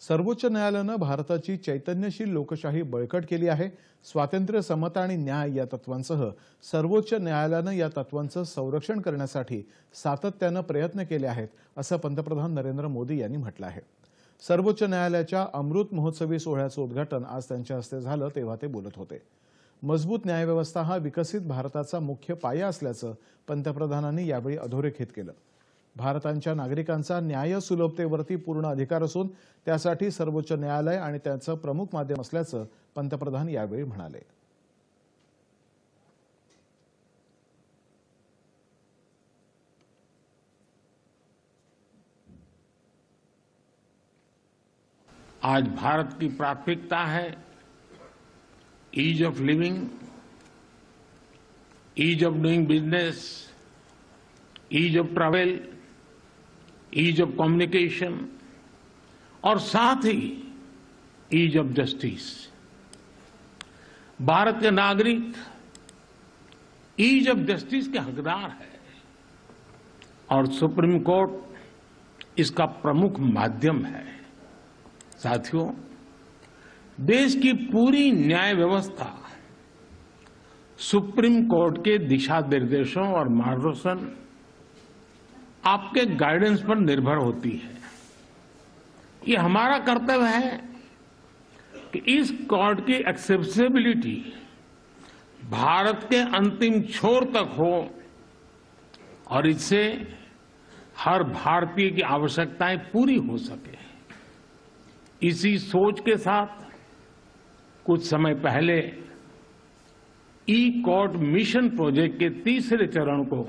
सर्वोच्च न्यायालयानं भारताची चैतन्यशील लोकशाही बळकट केली आहे. स्वातंत्र्य समता आणि न्याय या तत्वांसह सर्वोच्च न्यायालयानं या तत्वांचं संरक्षण करण्यासाठी सातत्यानं प्रयत्न केले आहेत असं पंतप्रधान नरेंद्र मोदी यांनी म्हटलं आहे. सर्वोच्च न्यायालयाच्या अमृत महोत्सवी सोहळ्याचं उद्घाटन आज त्यांच्या हस्ते झालं तेव्हा ते बोलत होते. मजबूत न्यायव्यवस्था हा विकसित भारताचा मुख्य पाया असल्याचं पंतप्रधानांनी यावेळी अधोरेखित केलं. भारतांच्या नागरिकांचा न्याय सुलभतेवरती पूर्ण अधिकार असून त्यासाठी सर्वोच्च न्यायालय आणि त्याचं प्रमुख माध्यम असल्याचं पंतप्रधान यावेळी म्हणाले. आज भारत की प्राथमिकता है ease of living ease of doing business ease of travel ease of communication और साथ ही ईज ऑफ़ जस्टिस भारत के नागरिक ईज ऑफ़ जस्टिस के हकदार है। और सुप्रीम कोर्ट इसका प्रमुख माध्यम है। साथियों, देश की पूरी न्याय व्यवस्था सुप्रीम कोर्ट के दिशा निर्देशों और मार्गदर्शन आपके गाइडेंस पर निर्भर होती है। ये हमारा कर्तव्य है कि इस कोर्ट की एक्सेसिबिलिटी भारत के अंतिम छोर तक हो और इससे हर भारतीय की आवश्यकताएँ पूरी हो सके। इसी सोच के साथ कुछ समय पहले ई कोर्ट मिशन प्रोजेक्ट के तीसरे चरण को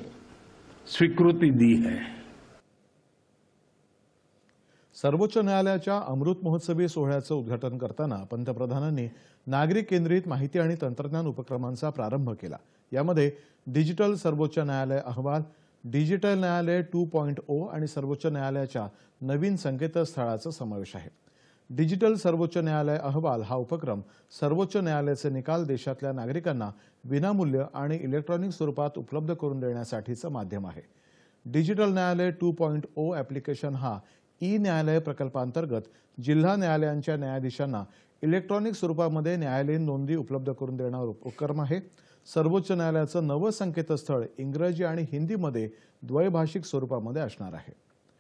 स्वीकृती दी है। सर्वोच्च न्यायालयाच्या अमृत महोत्सवी सोहळ्याचं उद्घाटन करताना पंतप्रधानांनी नागरिक केंद्रित माहिती आणि तंत्रज्ञान उपक्रमांचा प्रारंभ केला. यामध्ये डिजिटल सर्वोच्च न्यायालय अहवाल डिजिटल न्यायालय टू पॉईंट ओ आणि सर्वोच्च न्यायालयाच्या नवीन संकेतस्थळाचा समावेश आहे. डिजिटल सर्वोच्च न्यायालय अहवाल हा उपक्रम सर्वोच्च न्यायालयाचे निकाल देशातल्या नागरिकांना विनामूल्य आणि इलेक्ट्रॉनिक स्वरूपात उपलब्ध करून देण्यासाठीचं माध्यम आहे. डिजिटल न्यायालय टू पॉईंट ओ ॲप्लिकेशन हा ई न्यायालय प्रकल्पांतर्गत जिल्हा न्यायालयांच्या न्यायाधीशांना इलेक्ट्रॉनिक स्वरूपामध्ये न्यायालयीन नोंदी उपलब्ध करून देणारा उपक्रम आहे. सर्वोच्च न्यायालयाचं नवं संकेतस्थळ इंग्रजी आणि हिंदीमध्ये द्वैभाषिक स्वरूपामध्ये असणार आहे.